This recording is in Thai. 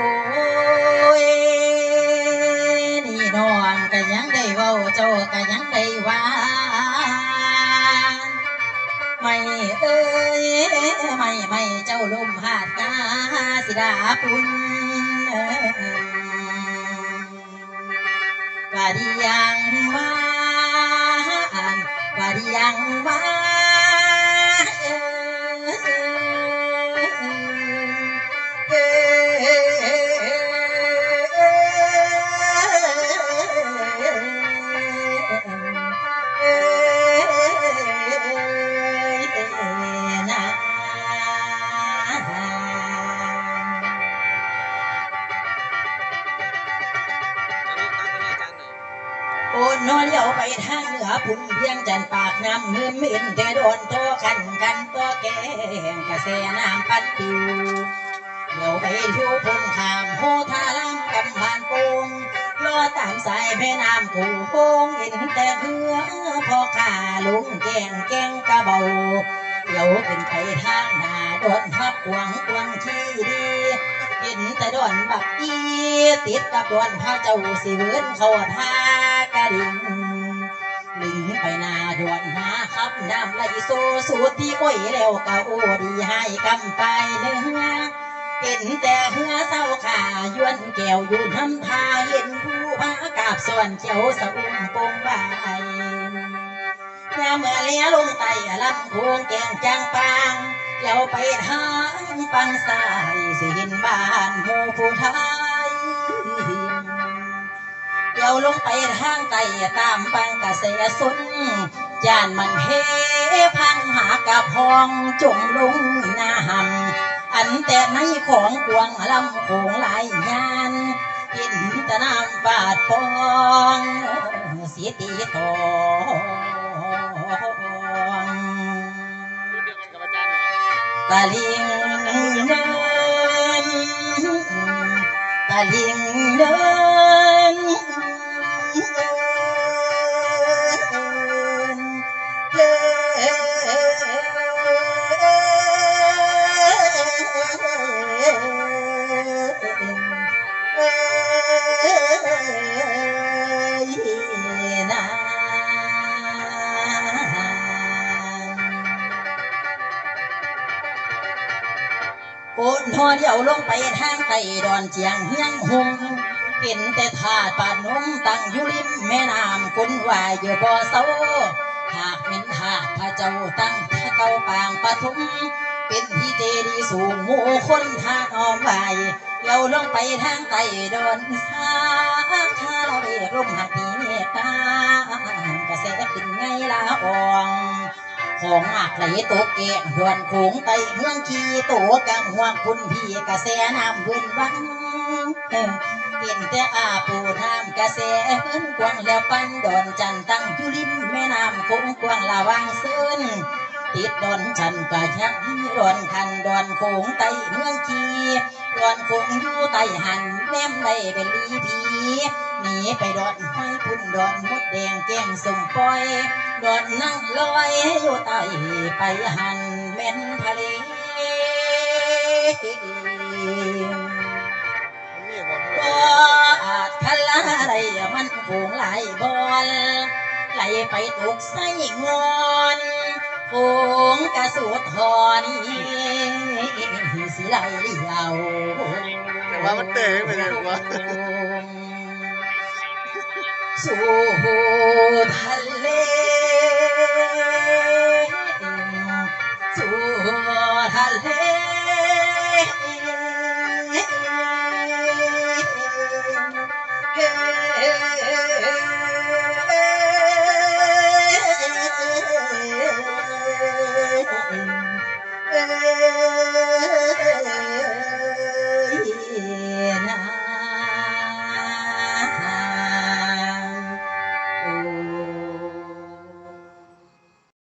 อ้ยนี่น้องก็ยังได้เว้าเจ้าก็ยังได้ว่าไม่เอ้ยไม่ไม่เจ้าลมหาดกาสิดาคุณว่าดียังว่าว่าดียังว่า โอนนอเลี้ยวไปทางเหนือพุ่นเพียงจันปากน้ำเมื่อมินแต่โดนโตขันกันตัวแกงกระแสน้ำปัดปิวเลี้ยวไปทิวพุ่นขามโหทาลังกำบานโปงลอตามสายแม่น้ำกูโป่งเห็นแต่เหือพอขาลุงแกงแกงกระเบาเลี้ยวขึ้นไปทางหน้าโดนทับกวางกวางที่ดีเห็นแต่โดนบักอีติดกับโดนพระเจ้าสิเวินเขาท่า กระดิ่งลิงไปนาดอนหาขับน้ำไหลโซสูดที่โอ้ยแล้วก็โอดีให้กำไปเนื้อเห็นแต่เหือเศร้าขายวนแก้วอยู่น้ำทาเห็นผู้พากาบส่วนเขียวสะอุ้มปงใบยามเมื่อเลี้ยลงไตลำโพงแกงจางปางเลี้ยวไปทางปังสายสิเห็นบ้านหมู่ผู้ทยเลี้ย วลงไปทางไตตามปังกระแสสุนจานมันเฮพังหากระพองจมลงหน้าหำอันแต่ในของกวงลำโขงหลายงานเห็นต่น้ำบาดปองเสียตีทองตะลิงเดินตะลิงเดิน โอนอเดียวลงไปทางไตดอนเจียงเฮียงหงเห็นแต่ถาดปานนมตั้งอยู่ริมแม่น้ำคุณวายอยู่บ่อเสาหากเป็นถาดพระเจ้าตั้งพระเก้าปางปฐุม เป็นที่เจดีย์สูงหมู่คนทางอ้อมไปเดี๋ยวลงไปทางไตดอนสาคาเราเรียกลมหักปีเมตตา กระแสขึ้นไงลาออง ของหากไหลตกเกะดวนโขงไตเมืองขีตัวกังหัวคุณพี่กระแสน้ำเวินวังเห็นแต่อาปูน้ำกระแสเพิ่นกวางแล้วปันดอนจันตั้งอยู่ริมแม่น้ำคงกวางละวางเซิน ติดดอนจันกะชักดอนคันดอนโขงไตเมืองขีดอนโขงอยู่ไตหันแนมได้เป็นลีพีหนีไปดอนห้อยพุ่นดอนมดแดงแก้งสมปอยดอนนั่งลอยอยู่ใต้ไปหันแม่นทะเลมันมีบอลบ่อาจคันลาไรมันโขงไหลายบอลไหลไปตกใส่งอน โขงกระสุดทอนี่สิไหลเดียวแต่ว่ามันเตะไปเลยว่าสู่ทะเล